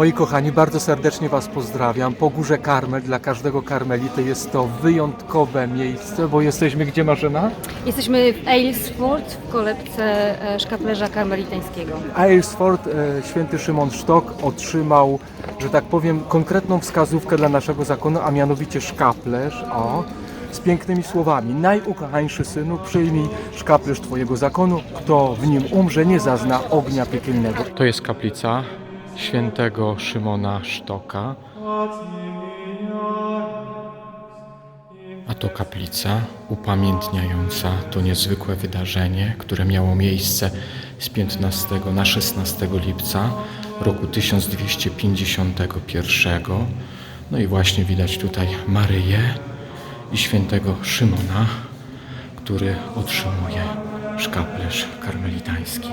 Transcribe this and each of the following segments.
Moi kochani, bardzo serdecznie Was pozdrawiam. Po Górze Karmel dla każdego karmelity jest to wyjątkowe miejsce, bo jesteśmy gdzie Marzena? Jesteśmy w Aylesford w kolebce e, szkaplerza karmelitańskiego. Aylesford, e, święty Szymon Sztok otrzymał, że tak powiem, konkretną wskazówkę dla naszego zakonu, a mianowicie szkaplerz, o, z pięknymi słowami. Najukochańszy synu, przyjmij szkaplerz Twojego zakonu, kto w nim umrze, nie zazna ognia piekielnego. To jest kaplica świętego Szymona Sztoka. A to kaplica upamiętniająca to niezwykłe wydarzenie, które miało miejsce z 15 na 16 lipca roku 1251. No i właśnie widać tutaj Maryję i świętego Szymona, który otrzymuje szkaplerz karmelitański.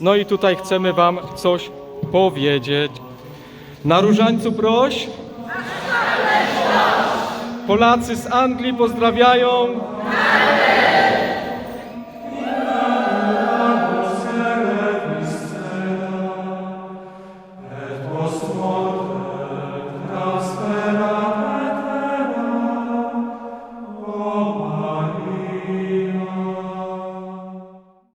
No i tutaj chcemy Wam coś powiedzieć. Na różańcu proś. Polacy z Anglii pozdrawiają.